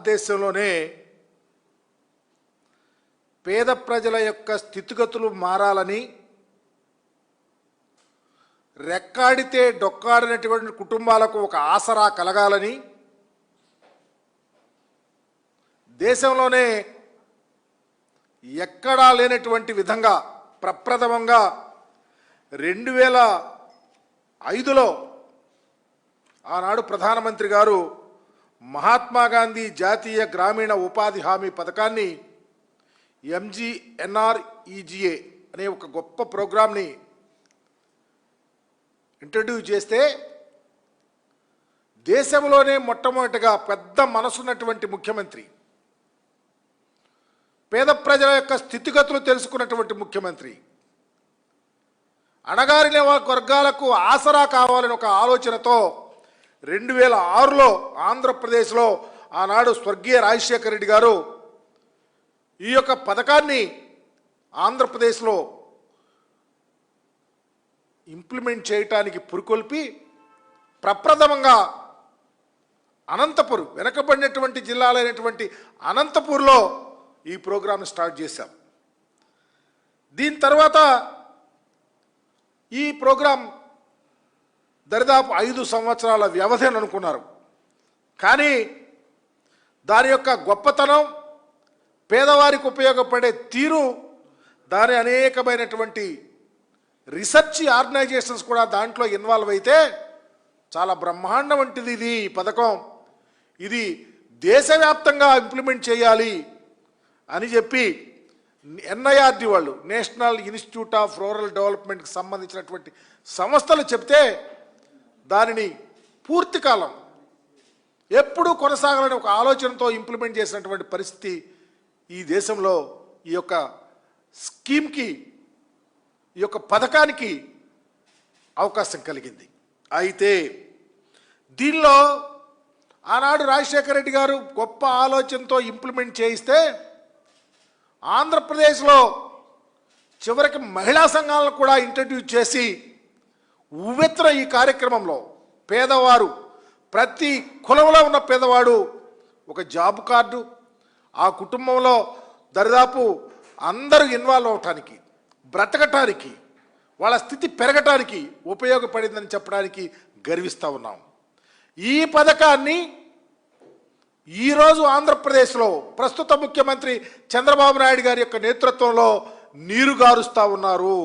భారతదేశంలోనే పేద ప్రజల యొక్క స్థితిగతులు మారాలని రెక్కాడితే డొక్కాడినటువంటి కుటుంబాలకు ఒక ఆసరా కలగాలని దేశంలోనే ఎక్కడా లేనటువంటి విధంగా ప్రప్రథమంగా రెండు వేల ఐదులో ఆనాడు ప్రధానమంత్రి గారు మహాత్మా గాంధీ జాతీయ గ్రామీణ ఉపాధి హామీ పథకాన్ని ఎంజీఎన్ఆర్ఈజిఏ అనే ఒక గొప్ప ప్రోగ్రాంని ఇంట్రడ్యూస్ చేస్తే దేశంలోనే మొట్టమొదటిగా పెద్ద మనసున్నటువంటి ముఖ్యమంత్రి పేద ప్రజల యొక్క స్థితిగతులు తెలుసుకున్నటువంటి ముఖ్యమంత్రి అణగారిన వర్గాలకు ఆసరా కావాలని ఒక ఆలోచనతో రెండు వేల ఆరులో ఆంధ్రప్రదేశ్లో ఆనాడు స్వర్గీయ రాజశేఖర రెడ్డి గారు ఈ యొక్క పథకాన్ని ఆంధ్రప్రదేశ్లో ఇంప్లిమెంట్ చేయటానికి పురుకొల్పి ప్రప్రథమంగా అనంతపూర్ వెనకబడినటువంటి జిల్లాలైనటువంటి అనంతపూర్లో ఈ ప్రోగ్రాంను స్టార్ట్ చేశాం. దీని తర్వాత ఈ ప్రోగ్రాం దరిదాపు ఐదు సంవత్సరాల వ్యవధి అని అనుకున్నారు. కానీ దాని యొక్క గొప్పతనం పేదవారికి ఉపయోగపడే తీరు దాని అనేకమైనటువంటి రీసెర్చ్ ఆర్గనైజేషన్స్ కూడా దాంట్లో ఇన్వాల్వ్ అయితే చాలా బ్రహ్మాండం వంటిది ఇది ఈ పథకం. ఇది దేశవ్యాప్తంగా ఇంప్లిమెంట్ చేయాలి అని చెప్పి ఎన్ఐఆర్డి వాళ్ళు నేషనల్ ఇన్స్టిట్యూట్ ఆఫ్ రూరల్ డెవలప్మెంట్కి సంబంధించినటువంటి సంస్థలు చెప్తే దానిని పూర్తి కాలం ఎప్పుడూ కొనసాగాలని ఒక ఆలోచనతో ఇంప్లిమెంట్ చేసినటువంటి పరిస్థితి ఈ దేశంలో ఈ యొక్క స్కీమ్కి ఈ యొక్క పథకానికి అవకాశం కలిగింది. అయితే దీనిలో ఆనాడు రాజశేఖర రెడ్డి గారు గొప్ప ఆలోచనతో ఇంప్లిమెంట్ చేయిస్తే ఆంధ్రప్రదేశ్లో చివరికి మహిళా సంఘాలను కూడా ఇంట్రడ్యూస్ చేసి ఉవ్వెత్తున ఈ కార్యక్రమంలో పేదవారు ప్రతి కులంలో ఉన్న పేదవాడు ఒక జాబ్ కార్డు ఆ కుటుంబంలో దరిదాపు అందరూ ఇన్వాల్వ్ అవటానికి బ్రతకటానికి వాళ్ళ స్థితి పెరగటానికి ఉపయోగపడిందని చెప్పడానికి గర్విస్తూ ఉన్నాం. ఈ పథకాన్ని ఈరోజు ఆంధ్రప్రదేశ్లో ప్రస్తుత ముఖ్యమంత్రి చంద్రబాబు నాయుడు గారి యొక్క నేతృత్వంలో నీరుగారుస్తూ ఉన్నారు.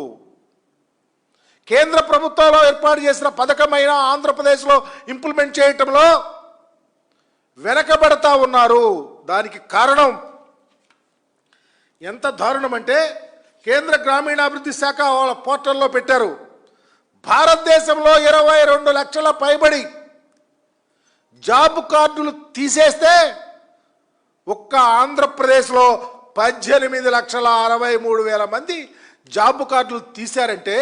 కేంద్ర ప్రభుత్వంలో ఏర్పాటు చేసిన పథకమైన ఆంధ్రప్రదేశ్లో ఇంప్లిమెంట్ చేయటంలో వెనకబడతా ఉన్నారు. దానికి కారణం ఎంత దారుణం అంటే కేంద్ర గ్రామీణాభివృద్ధి శాఖ వాళ్ళ పోర్టల్లో పెట్టారు. భారతదేశంలో ఇరవై రెండు లక్షల పైబడి జాబ్ కార్డులు తీసేస్తే ఒక్క ఆంధ్రప్రదేశ్లో పద్దెనిమిది లక్షల అరవై మూడు వేల మంది జాబ్ కార్డులు తీశారంటే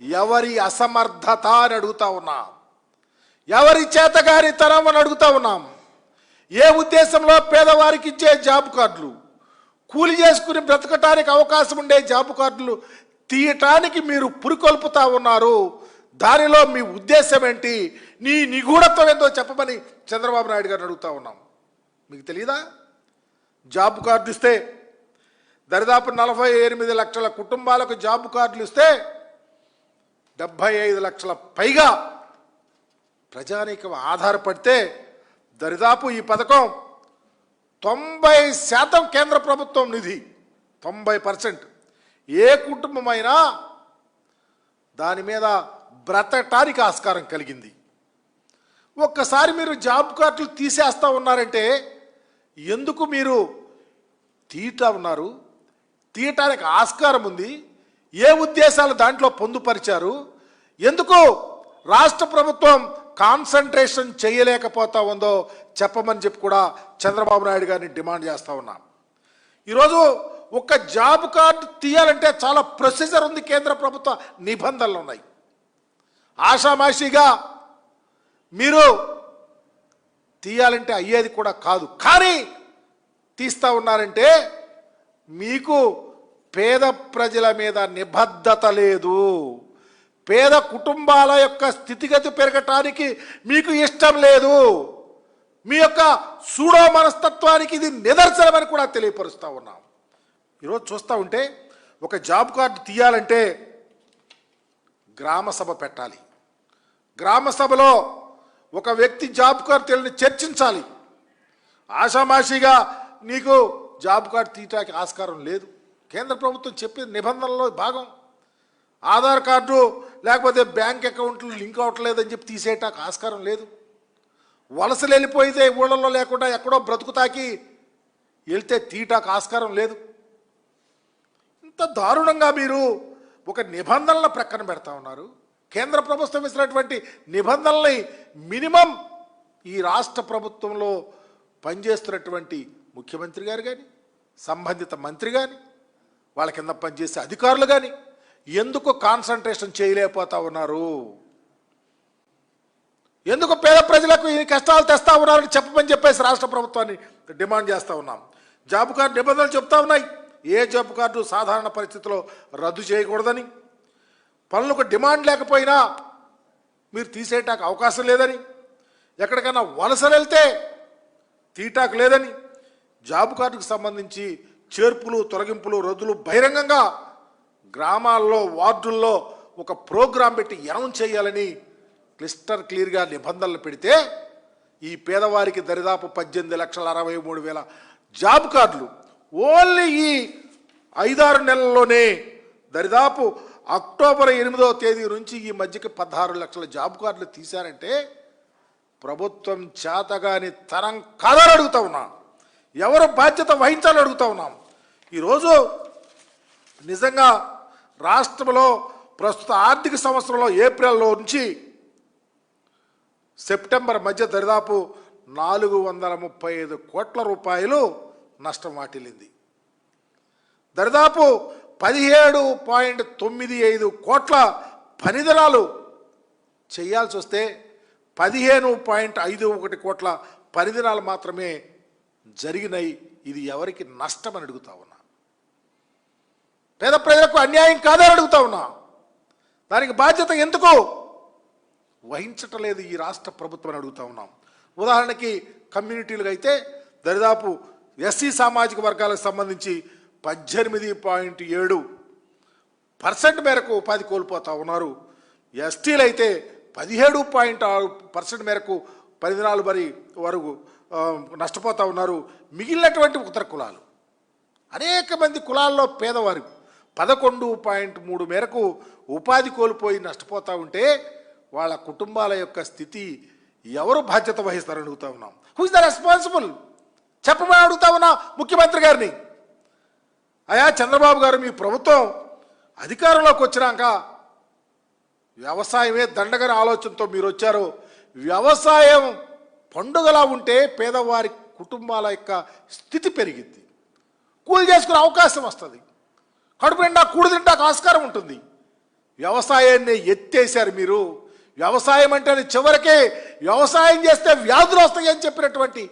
ఎవరి అసమర్థత అని అడుగుతా ఉన్నాం. ఎవరి చేతగారితనం అని అడుగుతా ఉన్నాం. ఏ ఉద్దేశంలో పేదవారికి ఇచ్చే జాబ్ కార్డులు? కూలి చేసుకుని బ్రతకటానికి అవకాశం ఉండే జాబ్ కార్డులు తీయటానికి మీరు పురికొల్పుతా ఉన్నారు. దానిలో మీ ఉద్దేశం ఏంటి? నీ నిగూఢత్వం ఏందో చెప్పమని చంద్రబాబు నాయుడు గారిని అడుగుతా ఉన్నాం. మీకు తెలియదా జాబ్ కార్డు ఇస్తే దరిదాపు నలభై ఎనిమిది లక్షల కుటుంబాలకు జాబ్ కార్డులు ఇస్తే డెబ్భై ఐదు లక్షల పైగా ప్రజానీకం ఆధారపడితే దరిదాపు ఈ పథకం తొంభై శాతం కేంద్ర ప్రభుత్వం నిధి తొంభై పర్సెంట్. ఏ కుటుంబమైనా దాని మీద బ్రతకటానికి ఆస్కారం కలిగింది. ఒక్కసారి మీరు జాబ్ కార్డులు తీసేస్తా ఉన్నారంటే ఎందుకు మీరు తీయటా ఉన్నారు? తీయటానికి ఆస్కారం ఉంది. ఏ ఉద్దేశాలు దాంట్లో పొందుపరిచారు? ఎందుకు రాష్ట్ర ప్రభుత్వం కాన్సన్ట్రేషన్ చేయలేకపోతా ఉందో చెప్పమని చెప్పి కూడా చంద్రబాబు నాయుడు గారిని డిమాండ్ చేస్తూ ఉన్నాం. ఈరోజు ఒక జాబ్ కార్డు తీయాలంటే చాలా ప్రొసీజర్ ఉంది కేంద్ర ప్రభుత్వ నిబంధనలు ఉన్నాయి. ఆషామాషిగా మీరు తీయాలంటే అయ్యేది కూడా కాదు. కానీ తీస్తా ఉన్నారంటే మీకు పేద ప్రజల మీద నిబద్ధత లేదు. పేద కుటుంబాల యొక్క స్థితిగతి పెరగటానికి మీకు ఇష్టం లేదు. మీ యొక్క సూడో మనస్తత్వానికి ఇది నిదర్శనమని కూడా తెలియపరుస్తూ ఉన్నాం. ఈరోజు చూస్తూ ఉంటే ఒక జాబ్ కార్డు తీయాలంటే గ్రామ సభ పెట్టాలి. గ్రామ సభలో ఒక వ్యక్తి జాబ్ కార్డు తెలియని చర్చించాలి. ఆషామాషిగా నీకు జాబ్ కార్డు తీయటానికి ఆస్కారం లేదు. కేంద్ర ప్రభుత్వం చెప్పిన నిబంధనలో భాగం. ఆధార్ కార్డు లేకపోతే బ్యాంక్ అకౌంట్లు లింక్ అవ్వట్లేదని చెప్పి తీసేయటానికి ఆస్కారం లేదు. వలసలు వెళ్ళిపోయితే ఊళ్ళల్లో లేకుండా ఎక్కడో బ్రతుకుతాకి వెళ్తే తీయటానికి ఆస్కారం లేదు. ఇంత దారుణంగా మీరు ఒక నిబంధనల ప్రక్కన పెడతా ఉన్నారు. కేంద్ర ప్రభుత్వం ఇచ్చినటువంటి నిబంధనల్ని మినిమం ఈ రాష్ట్ర ప్రభుత్వంలో పనిచేస్తున్నటువంటి ముఖ్యమంత్రి గారు కానీ సంబంధిత మంత్రి కానీ వాళ్ళ కింద పనిచేసే అధికారులు కానీ ఎందుకు కాన్సన్ట్రేషన్ చేయలేకపోతా ఉన్నారు? ఎందుకు పేద ప్రజలకు ఈ కష్టాలు తెస్తా ఉన్నారని చెప్పమని చెప్పేసి రాష్ట్ర ప్రభుత్వాన్ని డిమాండ్ చేస్తూ ఉన్నాం. జాబ్ కార్డు నిబంధనలు చెప్తా ఉన్నాయి. ఏ జాబ్ కార్డు సాధారణ పరిస్థితిలో రద్దు చేయకూడదని? పనులకు డిమాండ్ లేకపోయినా మీరు తీసేయటానికి అవకాశం లేదని? ఎక్కడికైనా వలసలు వెళ్తే తీటాకు లేదని? జాబ్ కార్డుకు సంబంధించి చేర్పులు తొలగింపులు రద్దులు బహిరంగంగా గ్రామాల్లో వార్డుల్లో ఒక ప్రోగ్రాం పెట్టి అనౌన్స్ చేయాలని క్లిస్టర్ క్లియర్గా నిబంధనలు పెడితే ఈ పేదవారికి దరిదాపు పద్దెనిమిది లక్షల అరవై మూడు వేల జాబ్ కార్డులు. ఓన్లీ ఈ ఐదారు నెలల్లోనే దరిదాపు అక్టోబర్ ఎనిమిదవ తేదీ నుంచి ఈ మధ్యకి పదహారు లక్షల జాబ్ కార్డులు తీశారంటే ప్రభుత్వం చేతగాని తరం కాదని అడుగుతా ఉన్నాం. ఎవరు బాధ్యత వహించాలని అడుగుతా ఉన్నాం. ఈరోజు నిజంగా రాష్ట్రంలో ప్రస్తుత ఆర్థిక సంవత్సరంలో ఏప్రిల్లో నుంచి సెప్టెంబర్ మధ్య దరిదాపు నాలుగు వందల ముప్పై ఐదు కోట్ల రూపాయలు నష్టం వాటిల్లింది. దరిదాపు పదిహేడు పాయింట్ తొమ్మిది ఐదు కోట్ల పనిదినాలు చేయాల్సి వస్తే పదిహేను పాయింట్ ఐదు ఒకటి కోట్ల పనిదినాలు మాత్రమే జరిగినాయి ఇది ఎవరికి నష్టం అని అడుగుతా ఉన్నా. పేద ప్రజలకు అన్యాయం కాదని అడుగుతా ఉన్నా. దానికి బాధ్యత ఎందుకు? వహించటలేదు ఈ రాష్ట్ర ప్రభుత్వం అని అడుగుతా ఉన్నాం. ఉదాహరణకి కమ్యూనిటీలుగా అయితే దరిదాపు ఎస్సీ సామాజిక వర్గాలకు సంబంధించి పద్దెనిమిది పాయింట్ ఏడు పర్సెంట్ మేరకు ఉపాధి కోల్పోతూ ఉన్నారు. ఎస్టీలు అయితే పదిహేడు పాయింట్ ఆరు పర్సెంట్ మేరకు పది దినాలు మరి వరకు నష్టపోతూ ఉన్నారు. మిగిలినటువంటి ఉత్తర కులాలు. అనేక మంది కులాల్లో పేదవారు. పదకొండు పాయింట్ మూడు మేరకు ఉపాధి కోల్పోయి నష్టపోతూ ఉంటే వాళ్ళ కుటుంబాల యొక్క స్థితి ఎవరు బాధ్యత వహిస్తారని అడుగుతా ఉన్నాం. హూ ఇస్ ద రెస్పాన్సిబుల్ చెప్పమని అడుగుతా ఉన్నా ముఖ్యమంత్రి గారిని. అయా చంద్రబాబు గారు మీ ప్రభుత్వం అధికారంలోకి వచ్చినాక వ్యవసాయమే దండగని ఆలోచనతో మీరు వచ్చారు. వ్యవసాయం పండుగలా ఉంటే పేదవారి కుటుంబాల యొక్క స్థితి పెరిగింది కూలి చేసుకునే అవకాశం వస్తుంది. కడుపు నిండా కూడు తింటాకు ఆస్కారం ఉంటుంది. వ్యవసాయాన్ని ఎత్తేసారు మీరు. వ్యవసాయం అంటే చివరికే వ్యవసాయం చేస్తే వ్యాధులు వస్తాయని చెప్పినటువంటి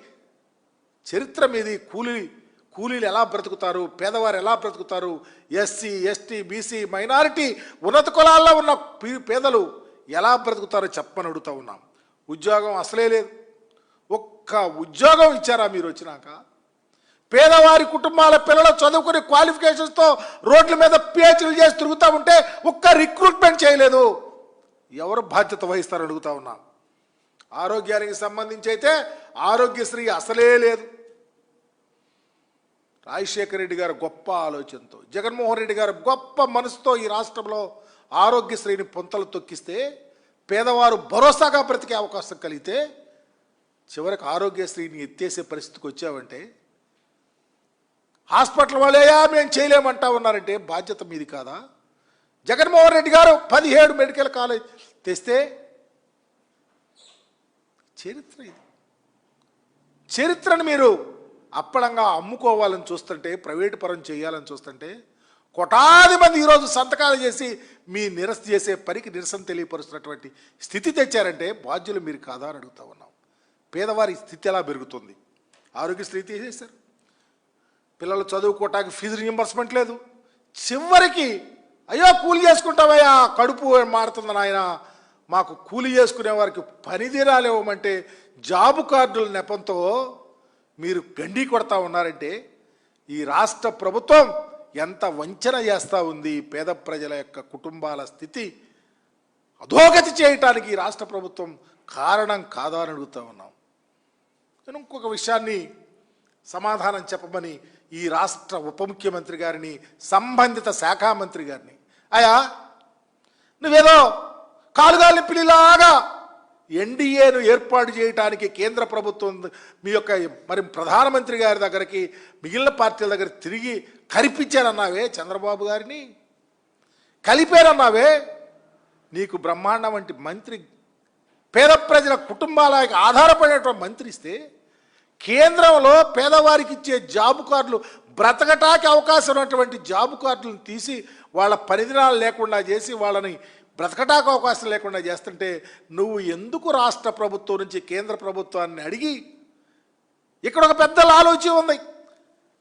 చరిత్ర మీది. కూలీ కూలీలు ఎలా బ్రతుకుతారు? పేదవారు ఎలా బ్రతుకుతారు? ఎస్సీ ఎస్టీ బీసీ మైనారిటీ ఉన్నత కులాల్లో ఉన్న పీ- పేదలు ఎలా బ్రతుకుతారో చెప్పని అడుగుతా ఉన్నాం. ఉద్యోగం అసలే లేదు. ఒక్క ఉద్యోగం ఇచ్చారా మీరు వచ్చినాక? పేదవారి కుటుంబాల పిల్లలు చదువుకునే క్వాలిఫికేషన్స్తో రోడ్ల మీద పిహెచ్డీలు చేసి తిరుగుతూ ఉంటే ఒక్క రిక్రూట్మెంట్ చేయలేదు. ఎవరు బాధ్యత వహిస్తారని అడుగుతా ఉన్నాం. ఆరోగ్యానికి సంబంధించి అయితే ఆరోగ్యశ్రీ అసలే లేదు. రాజశేఖర రెడ్డి గారు గొప్ప ఆలోచనతో జగన్మోహన్ రెడ్డి గారు గొప్ప మనసుతో ఈ రాష్ట్రంలో ఆరోగ్యశ్రీని పొంతలు తొక్కిస్తే పేదవారు భరోసాగా బ్రతికే అవకాశం కలిగితే చివరికి ఆరోగ్యశ్రీని ఎత్తేసే పరిస్థితికి వచ్చావంటే హాస్పిటల్ వాళ్ళేయా మేము చేయలేమంటా ఉన్నారంటే బాధ్యత మీది కాదా? జగన్మోహన్ రెడ్డి గారు పదిహేడు మెడికల్ కాలేజ్ తెస్తే చరిత్ర ఇది. చరిత్రను మీరు అప్పడంగా అమ్ముకోవాలని చూస్తుంటే ప్రైవేటు పరం చేయాలని చూస్తుంటే కోటాది మంది ఈరోజు సంతకాలు చేసి మీ నిరస చేసే పనికి నిరసన తెలియపరుస్తున్నటువంటి స్థితి తెచ్చారంటే బాధ్యులు మీరు కాదా అని అడుగుతా ఉన్నాం. పేదవారి స్థితి ఎలా పెరుగుతుంది? ఆరోగ్యశ్రీ తీసేశారు పిల్లలు చదువుకోవటానికి ఫీజు రియంబర్స్మెంట్ లేదు. చివరికి అయ్యో కూలి చేసుకుంటామయ్యా కడుపు మారుతుంది నాయన. మాకు కూలి చేసుకునే వారికి పని ఇవ్వమంటే జాబు కార్డుల నెపంతో మీరు గండి కొడతా ఉన్నారంటే ఈ రాష్ట్ర ప్రభుత్వం ఎంత వంచన చేస్తూ ఉంది పేద ప్రజల యొక్క కుటుంబాల స్థితి అధోగతి చేయటానికి ఈ రాష్ట్ర ప్రభుత్వం కారణం కాదా అని అడుగుతా ఉన్నాం. నేను ఇంకొక విషయాన్ని సమాధానం చెప్పమని ఈ రాష్ట్ర ఉప ముఖ్యమంత్రి గారిని సంబంధిత శాఖ మంత్రి గారిని. అయా నువ్వేదో కాలుగాలి పిల్లిలాగా ఎన్డీఏను ఏర్పాటు చేయడానికి కేంద్ర ప్రభుత్వం మీ యొక్క మరి ప్రధానమంత్రి గారి దగ్గరికి మిగిలిన పార్టీల దగ్గర తిరిగి కరిపించానన్నావే చంద్రబాబు గారిని? కలిపారన్నావే నీకు బ్రహ్మాండం వంటి మంత్రి పేద ప్రజల కుటుంబాలకు ఆధారపడేటువంటి మంత్రి ఇస్తే కేంద్రంలో పేదవారికి ఇచ్చే జాబు కార్డులు బ్రతకటానికి అవకాశం ఉన్నటువంటి జాబు కార్డులను తీసి వాళ్ళ పనిదినాలు లేకుండా చేసి వాళ్ళని బ్రతకటానికి అవకాశం లేకుండా చేస్తుంటే నువ్వు ఎందుకు రాష్ట్ర ప్రభుత్వం నుంచి కేంద్ర ప్రభుత్వాన్ని అడిగి ఇక్కడ ఒక పెద్ద ఆలోచన ఉంది.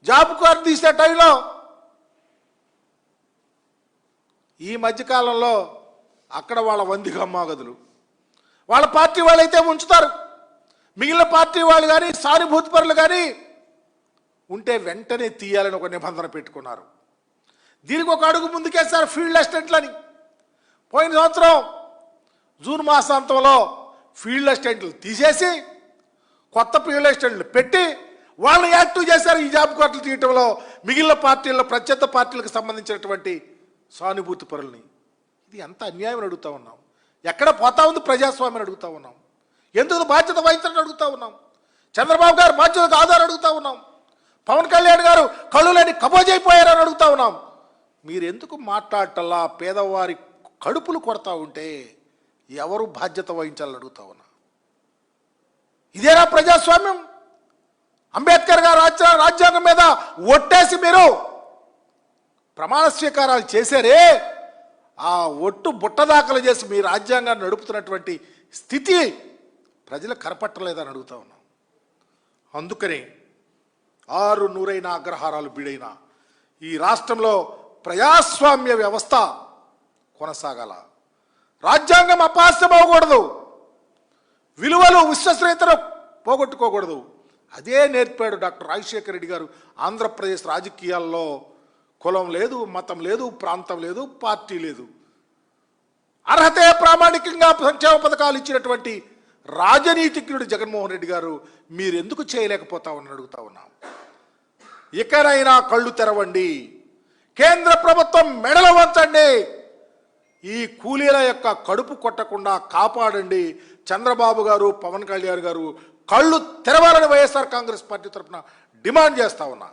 జాబ్ కార్డు తీసే టైంలో ఈ మధ్యకాలంలో అక్కడ వాళ్ళ వందిగా గదులు. వాళ్ళ పార్టీ వాళ్ళైతే ఉంచుతారు. మిగిలిన పార్టీ వాళ్ళు కానీ సానుభూతిపరులు కానీ ఉంటే వెంటనే తీయాలని ఒక నిబంధన పెట్టుకున్నారు. దీనికి ఒక అడుగు ముందుకేస్తారు ఫీల్డ్ అసిస్టెంట్లని పోయిన సంవత్సరం జూన్ మాసాంతంలో ఫీల్డ్ అసిస్టెంట్లు తీసేసి కొత్త ఫీల్డ్ అసిస్టెంట్లు పెట్టి వాళ్ళని యాక్టివ్ చేశారు ఈ జాబ్ కోట్లు తీయటంలో మిగిలిన పార్టీల్లో ప్రత్యేక పార్టీలకు సంబంధించినటువంటి సానుభూతి పరుల్ని. ఇది ఎంత అన్యాయం అడుగుతా ఉన్నాం. ఎక్కడ పోతా ఉంది ప్రజాస్వామ్యం అడుగుతా ఉన్నాం? ఎందుకు బాధ్యత వహించాలని అడుగుతా ఉన్నాం? చంద్రబాబు గారు బాధ్యత ఆధారం అడుగుతా ఉన్నాం. పవన్ కళ్యాణ్ గారు కళ్ళులని కబోజైపోయారని అడుగుతా ఉన్నాం. మీరు ఎందుకు మాట్లాడటల్లా? పేదవారి కడుపులు కొడతా ఉంటే ఎవరు బాధ్యత వహించాలని అడుగుతా ఉన్నా? ఇదేనా ప్రజాస్వామ్యం? అంబేద్కర్ గారు రాజ్యాంగం మీద ఒట్టేసి మీరు ప్రమాణ స్వీకారాలు చేశారే? ఆ ఒట్టు బుట్ట దాఖలు చేసి మీ రాజ్యాంగాన్ని నడుపుతున్నటువంటి స్థితి ప్రజలు కనపట్టలేదని అడుగుతా ఉన్నాం. అందుకనే ఆరు నూరైన అగ్రహారాలు బీడైన ఈ రాష్ట్రంలో ప్రజాస్వామ్య వ్యవస్థ కొనసాగాల. రాజ్యాంగం అపాస్యం విలువలు విశ్వసనీయతను పోగొట్టుకోకూడదు. అదే నేర్పాడు డాక్టర్ రాజశేఖర రెడ్డి గారు ఆంధ్రప్రదేశ్ రాజకీయాల్లో కులం లేదు మతం లేదు ప్రాంతం లేదు పార్టీ లేదు. అర్హతే ప్రామాణికంగా సంక్షేమ పథకాలు ఇచ్చినటువంటి రాజనీతిజ్ఞుడు జగన్మోహన్ రెడ్డి గారు మీరెందుకు చేయలేకపోతా అని అడుగుతా ఉన్నాం. ఇకనైనా కళ్ళు తెరవండి. కేంద్ర ప్రభుత్వం మెడల వంచండి. ఈ కూలీల యొక్క కడుపు కొట్టకుండా కాపాడండి. చంద్రబాబు గారు పవన్ కళ్యాణ్ గారు కళ్ళు తెరవాలని వైఎస్ఆర్ కాంగ్రెస్ పార్టీ తరఫున డిమాండ్ చేస్తా ఉన్నా.